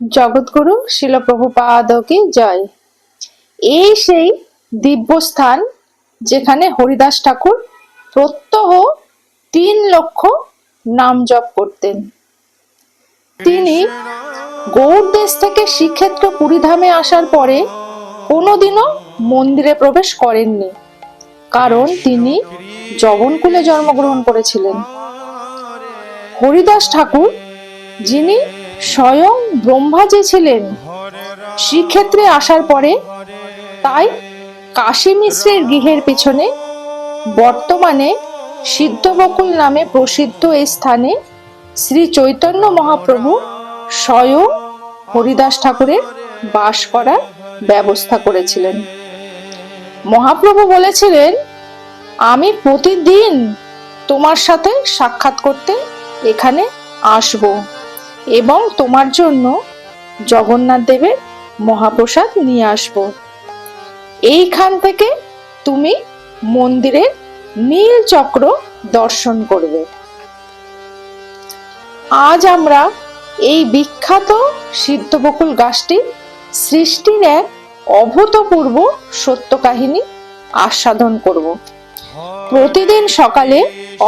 জগৎগুরু শিল প্রভুপাদকে জয়। এই সেই দিব্যস্থান যেখানে হরিদাস ঠাকুর প্রত্যহ তিন লক্ষ নাম জপ করতেন। তিনি গৌড় দেশ থেকে শ্রীক্ষেত্র পুরীধামে আসার পরে কোনোদিনও মন্দিরে প্রবেশ করেননি, কারণ তিনি জগনকুলে জন্মগ্রহণ করেছিলেন। হরিদাস ঠাকুর, যিনি স্বয়ং ব্রহ্মা যে ছিলেন, শ্রীক্ষেত্রে আসার পরে তাই কাশী মিশ্রের গৃহের পিছনে বর্তমানে সিদ্ধবকুল নামে প্রসিদ্ধ এই স্থানে শ্রী চৈতন্য মহাপ্রভু স্বয়ং হরিদাস ঠাকুরের বাস করার ব্যবস্থা করেছিলেন। মহাপ্রভু বলেছিলেন, আমি প্রতিদিন তোমার সাথে সাক্ষাৎ করতে এখানে আসব। এবং তোমার জন্য জগন্নাথ দেবের মহাপ্রসাদ নিয়ে আসব। এইখান থেকে তুমি মন্দিরের নীল চক্র দর্শন করবে। আজ আমরা এই বিখ্যাত সিদ্ধবকুল গাছটি সৃষ্টির এক অভূতপূর্ব সত্য কাহিনী আস্বাদন করব। প্রতিদিন সকালে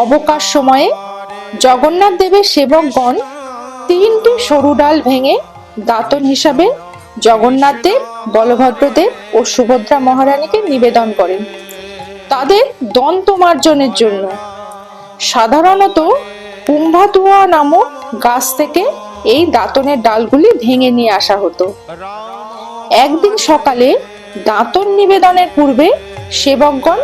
অবকাশ সময়ে জগন্নাথ দেবের সেবকগণ তিনটি সরু ডাল ভেঙে দাতন হিসাবে জগন্নাথ দেব, বলভদ্র দেব ও সুভদ্রা মহারানীকে নিবেদন করেন। তাদের দন্ত মার্জনের জন্য। সাধারণত কুম্ভাতুয়া নামক গাছ থেকে এই দাঁতনের ডালগুলি ভেঙে নিয়ে আসা হতো। একদিন সকালে দাঁতন নিবেদনের পূর্বে সেবকগণ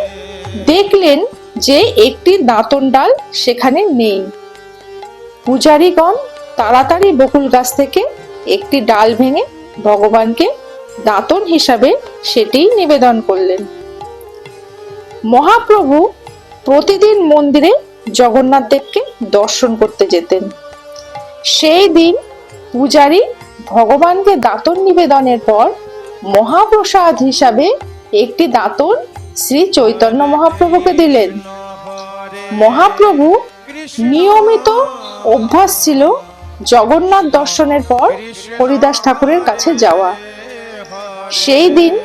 দেখলেন যে একটি দাঁতন ডাল সেখানে নেই। পূজারীগণ তাড়াতাড়ি বকুল গাছ থেকে একটি ডাল ভেঙে ভগবানকে দাঁতন হিসাবে সেটিই নিবেদন করলেন। মহাপ্রভু প্রতিদিন মন্দিরে জগন্নাথ দেবকে দর্শন করতে যেতেন। সেই দিন পূজারী ভগবানকে দাঁতন নিবেদনের পর মহাপ্রসাদ হিসাবে একটি দাঁতন শ্রী চৈতন্য মহাপ্রভুকে দিলেন। মহাপ্রভু নিয়মিত অভ্যাস ছিল জগন্নাথ দর্শনের পর হরিদাস ঠাকুরের কাছে যাওয়া। সেই দিন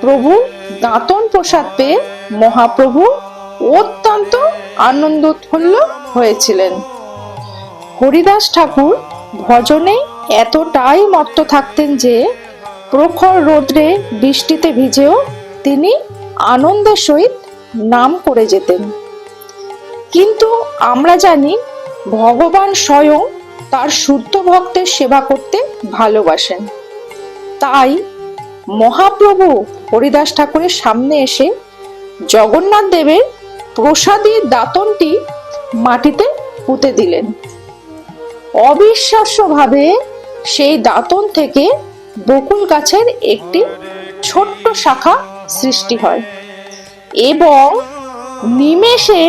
প্রভু দাঁতন প্রসাদ পেয়ে মহাপ্রভু অত্যন্ত আনন্দ উৎফুল্ল হয়েছিলেন। হরিদাস ঠাকুর ভজনে এতটাই মত্ত থাকতেন যে প্রখর রোদ্রে বৃষ্টিতে ভিজেও তিনি আনন্দের সহিত নাম করে যেতেন। কিন্তু আমরা জানি ভগবান স্বয়ং তার শুদ্ধ ভক্তের সেবা করতে ভালোবাসেন। তাই মহাপ্রভু হরিদাস ঠাকুরের সামনে এসে জগন্নাথ দেবের প্রসাদী দাতনটি মাটিতে পুঁতে দিলেন। অবিশ্বাস্যভাবে সেই দাঁতন থেকে বকুল গাছের একটি ছোট্ট শাখা সৃষ্টি হয় এবং নিমেষে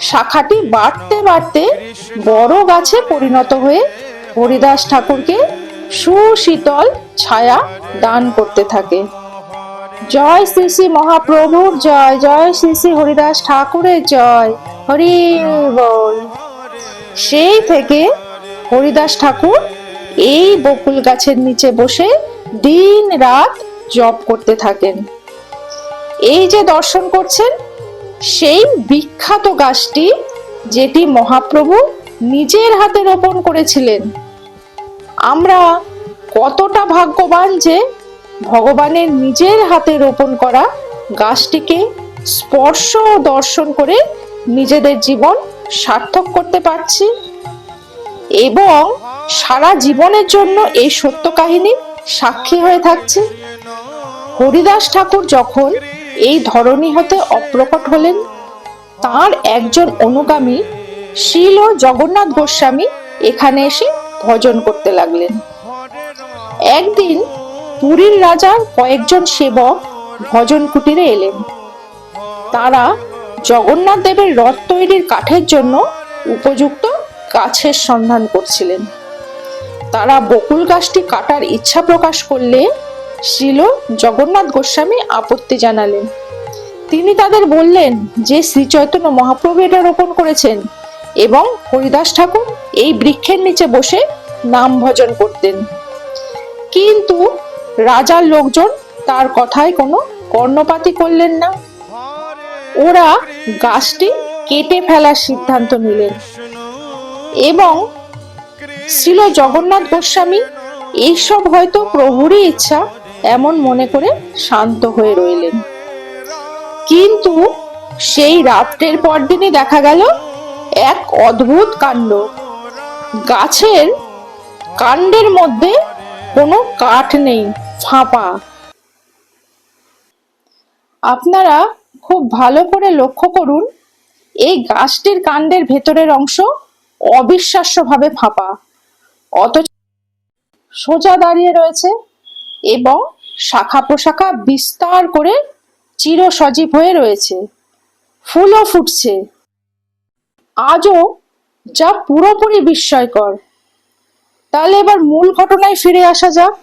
শাখাটি বাড়তে বাড়তে বড় গাছে পরিণত হয়ে হরিদাস ঠাকুরকে সুশীতল ছায়া দান করতে থাকে। জয় শ্রী শ্রী মহাপ্রভুর জয় জয় শ্রী শ্রী হরিদাস ঠাকুরের জয়, হরি বল। সেই থেকে হরিদাস ঠাকুর এই বকুল গাছের নিচে বসে দিন রাত জপ করতে থাকেন। এই যে দর্শন করছেন, সেই বিখ্যাত গাছটি যেটি মহাপ্রভু নিজের হাতে রোপণ করেছিলেন। আমরা কতটা ভাগ্যবান যে ভগবানের নিজের হাতে রোপণ করা গাছটিকে স্পর্শ ও দর্শন করে নিজেদের জীবন সার্থক করতে পারছি এবং সারা জীবনের জন্য এই সত্য কাহিনী সাক্ষী হয়ে থাকছে। হরিদাস ঠাকুর যখন এই ধরনী হতে অপ্রকট হলেন, তার একজন অনুগামী শিল ও জগন্নাথ গোস্বামী এখানে এসে ভজন করতে লাগলেন। একদিন পুরীর রাজার কয়েকজন সেবক ভজন কুটিরে এলেন। তারা জগন্নাথ দেবের রথ তৈরির কাঠের জন্য উপযুক্ত গাছের সন্ধান করছিলেন। তারা বকুল গাছটি কাটার ইচ্ছা প্রকাশ করলে শিল জগন্নাথ গোস্বামী আপত্তি জানালেন। তিনি তাদের বললেন যে শ্রী চৈতন্য মহাপ্রভু এটা রোপণ করেছেন। এবং হরিদাস ঠাকুর এই বৃক্ষের নিচে বসে নাম ভজন করতেন। কিন্তু রাজার লোকজন তার কথায় কোনো কর্ণপাতি করলেন না। ওরা গাছটি কেটে ফেলার সিদ্ধান্ত নিলেন এবং ছিল জগন্নাথ গোস্বামী, এইসব হয়তো প্রভুরই ইচ্ছা এমন মনে করে শান্ত হয়ে রইলেন। কিন্তু সেই রাত্রের পরদিনই দেখা গেল এক অদ্ভুত কাণ্ড। গাছের কাণ্ডের মধ্যে কোনো কাঠ নেই, ফাঁপা। আপনারা খুব ভালো করে লক্ষ্য করুন, এই গাছটির কাণ্ডের ভেতরের অংশ অবিশ্বাস্যভাবে ফাঁপা। অথচ সোজা দাঁড়িয়ে রয়েছে এবং শাখা প্রশাখা বিস্তার করে চির সজীব হয়ে রয়েছে। ফুলও ফুটছে। আজও যা পুরোপুরি বিস্ময়কর। তাহলে এবার মূল ঘটনায় ফিরে আসা যাক।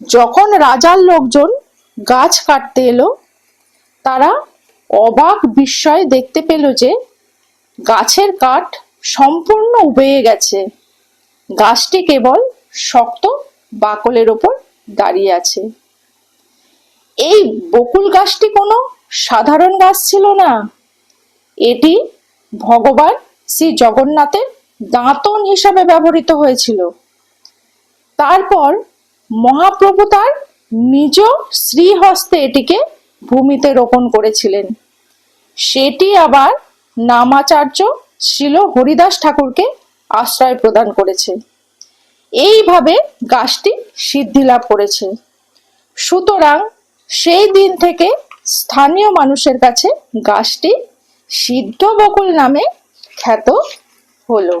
যখন রাজার লোকজন গাছ কাটতে এলো, তারা অবাক বিস্ময় দেখতে পেল যে গাছের কাঠ সম্পূর্ণ উবেয়ে গেছে। গাছটি কেবল শক্ত বাকলের ওপর দাঁড়িয়ে আছে। এই বকুল গাছটি কোনো সাধারণ গাছ ছিল না। এটি ভগবান শ্রী জগন্নাথের দাঁতন হিসাবে ব্যবহৃত হয়েছিল। তারপর মহাপ্রভু তার নিজ শ্রীহস্তে এটিকে ভূমিতে রোপণ করেছিলেন। সেটি আবার নামাচার্য শিল হরিদাস ঠাকুরকে আশ্রয় প্রদান করেছে। এইভাবে গাছটি সিদ্ধি লাভ করেছে। সুতরাং সেই দিন থেকে স্থানীয় মানুষের কাছে গাছটি সিদ্ধ বকুল নামে খ্যাত হলো।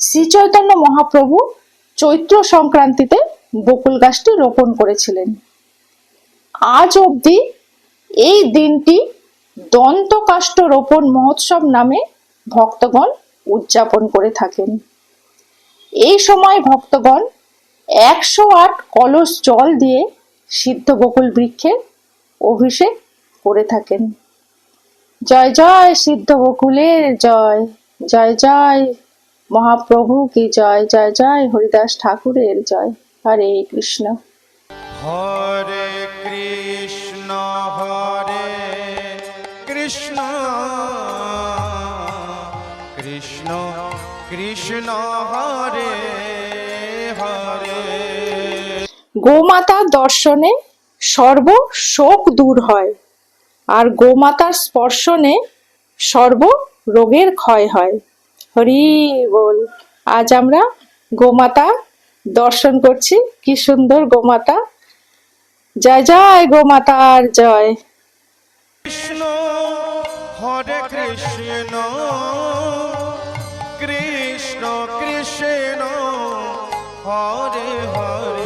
শ্রী চৈতন্য মহাপ্রভু চৈত্র সংক্রান্তিতে বকুল গাছটি রোপণ করেছিলেন। আজ অবধি এই দিনটি দন্তকাষ্ঠ রোপণ মহোৎসব নামে ভক্তগণ উদযাপন করে থাকেন। এই সময় ভক্তগণ একশো আট কলস জল দিয়ে সিদ্ধ বকুল বৃক্ষের অভিষেক করে থাকেন। জয় জয় সিদ্ধ বকুলের জয় জয় জয় মহাপ্রভু কি জয় জয় জয় হরিদাস ঠাকুরের জয়। হরে কৃষ্ণ। হরে কৃষ্ণ হরে কৃষ্ণ কৃষ্ণ কৃষ্ণ হরে হরে। গোমাতা দর্শনে সর্ব শোক দূর হয়। আর গোমাতার স্পর্শনে সর্ব রোগের ক্ষয় হয়। হরি বল। আজ আমরা গোমাতা দর্শন করছি। কি সুন্দর গোমাতা। জয় জয় গোমাতার জয়। কৃষ্ণ, হরে কৃষ্ণ কৃষ্ণ কৃষ্ণ, হরে হরে।